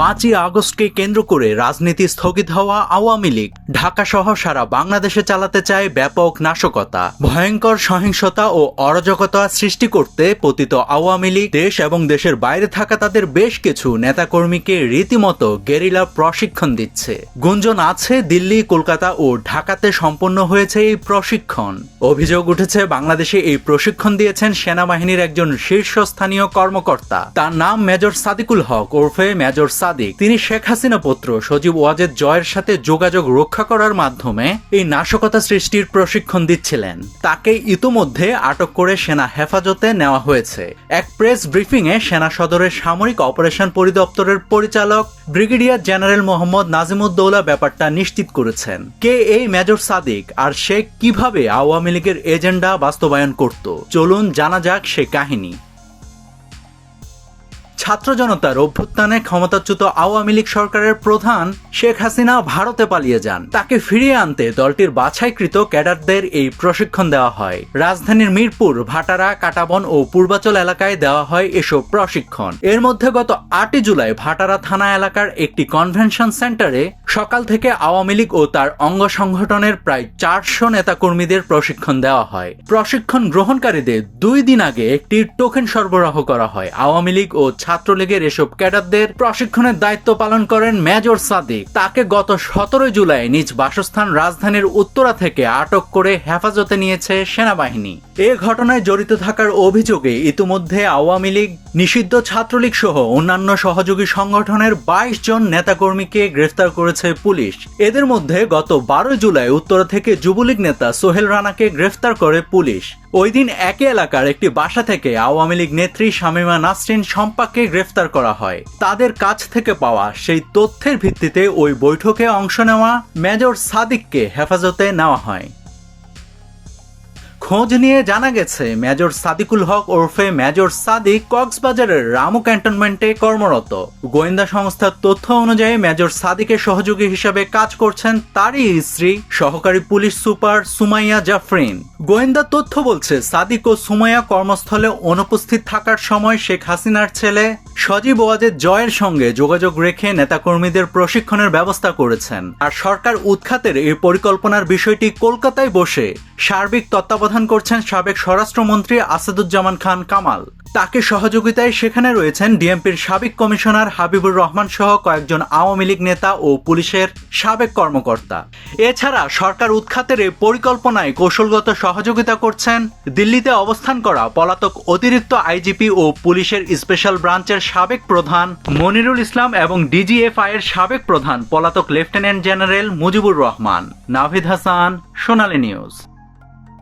পাঁচই আগস্টকে কেন্দ্র করে রাজনীতি স্থগিত হওয়া আওয়ামী লীগ ঢাকা সহ সারা বাংলাদেশে চালাতে চায় ব্যাপক নাশকতা। ভয়ঙ্কর সহিংসতা ও অরাজকতা সৃষ্টি করতে পতিত আওয়ামী লীগ দেশ এবং দেশের বাইরে থাকা তাদের বেশ কিছু নেতাকর্মীকে রীতিমতো গেরিলা প্রশিক্ষণ দিচ্ছে। গুঞ্জন আছে দিল্লি, কলকাতা ও ঢাকাতে সম্পন্ন হয়েছে এই প্রশিক্ষণ। অভিযোগ উঠেছে, বাংলাদেশে এই প্রশিক্ষণ দিয়েছেন সেনাবাহিনীর একজন শীর্ষস্থানীয় কর্মকর্তা। তার নাম মেজর সাদিকুল হক ওরফে মেজর সাদিক। তিনি শেখ হাসিনা পুত্র। সজীব ওয়াজেদ জয়ের সাথে যোগাযোগ রক্ষা করার মাধ্যমে এই নাশকতা সৃষ্টির প্রশিক্ষণ দিচ্ছিলেন। তাকে ইতোমধ্যে আটক করে সেনা হেফাজতে নেওয়া হয়েছে। এক প্রেস ব্রিফিং এ সেনা সদরের সামরিক অপারেশন পরিদপ্তরের পরিচালক ব্রিগেডিয়ার জেনারেল মোহাম্মদ নাজিমুদ্দৌলা ব্যাপারটা নিশ্চিত করেছেন। কে এই মেজর সাদিক আর সে কীভাবে আওয়ামী লীগের এজেন্ডা বাস্তবায়ন করত? চলুন জানা যাক সে কাহিনী। ছাত্র জনতার অভ্যুত্থানে ক্ষমতাচ্যুত আওয়ামী লীগ সরকারের প্রধান শেখ হাসিনা ভারতে পালিয়ে যান। তাকে ফিরিয়ে আনতে দলটির বাছাইকৃত ক্যাডারদের এই প্রশিক্ষণ দেওয়া হয়। রাজধানীর মিরপুর, ভাটারা, কাটাবন ও পূর্বাচল এলাকায় দেওয়া হয় এসব প্রশিক্ষণ। এর মধ্যে গত আটই জুলাই ভাটারা থানা এলাকার একটি কনভেনশন সেন্টারে সকাল থেকে আওয়ামী লীগ ও তার অঙ্গ সংগঠনের প্রায় চারশো নেতাকর্মীদের প্রশিক্ষণ দেওয়া হয়। প্রশিক্ষণ গ্রহণকারীদের দুই দিন আগে একটি টোকেন সরবরাহ করা হয়। আওয়ামী লীগ ও ছাত্রলীগের এসব ক্যাডারদের প্রশিক্ষণের দায়িত্ব পালন করেন মেজর সাদিক। তাকে গত সতেরোই জুলাই নিজ বাসস্থান রাজধানীর উত্তরা থেকে আটক করে হেফাজতে নিয়েছে সেনাবাহিনী। এ ঘটনায় জড়িত থাকার অভিযোগে ইতিমধ্যে আওয়ামী লীগ, নিষিদ্ধ ছাত্রলীগ সহ অন্যান্য সহযোগী সংগঠনের বাইশ জন নেতাকর্মীকে গ্রেফতার করেছে পুলিশ। এদের মধ্যে গত বারোই জুলাই উত্তরা থেকে যুবলীগ নেতা সোহেল রানাকে গ্রেফতার করে পুলিশ। ওই দিন একই এলাকার একটি বাসা থেকে আওয়ামী লীগ নেত্রী শামিমা নাসরিন সম্পাককে গ্রেফতার করা হয়। তাদের কাছ থেকে পাওয়া সেই তথ্যের ভিত্তিতে ওই বৈঠকে অংশ নেওয়া মেজর সাদিককে হেফাজতে নেওয়া হয়। খোঁজ নিয়ে জানা গেছে, মেজর সাদিকুল হক ওরফে মেজর সাদিক কক্সবাজারের রামু ক্যান্টনমেন্টে কর্মরত। গোয়েন্দা সংস্থার তথ্য অনুযায়ী, মেজর সাদিকের সহযোগী হিসেবে কাজ করছেন তারই স্ত্রী, সহকারী পুলিশ সুপার সুমাইয়া জাফরিন। গোয়েন্দা তথ্য বলছে, সাদিক ও সুমাইয়া কর্মস্থলে অনুপস্থিত থাকার সময় শেখ হাসিনার ছেলে সজীব ওয়াজেদ জয়ের সঙ্গে যোগাযোগ রেখে নেতাকর্মীদের প্রশিক্ষণের ব্যবস্থা করেছেন। আর সরকার উৎখাতের এই পরিকল্পনার বিষয়টি কলকাতায় বসে সার্বিক তত্ত্বাবধান করছেন সাবেক স্বরাষ্ট্রমন্ত্রী আসাদুজ্জামান খান কামাল। তাকে সহযোগিতায় সেখানে রয়েছেন ডিএমপির সাবেক কমিশনার হাবিবুর রহমান সহ কয়েকজন আওয়ামী লীগ নেতা ও পুলিশের সাবেক কর্মকর্তা। এছাড়া সরকার উৎখাতের এই পরিকল্পনায় কৌশলগত সহযোগিতা করছেন দিল্লিতে অবস্থান করা পলাতক অতিরিক্ত আইজিপি ও পুলিশের স্পেশাল ব্রাঞ্চের সাবেক প্রধান মনিরুল ইসলাম এবং ডিজিএফআই এর সাবেক প্রধান পলাতক lieutenant general Mujibur Rahman. Navid Hasan, Sonali News.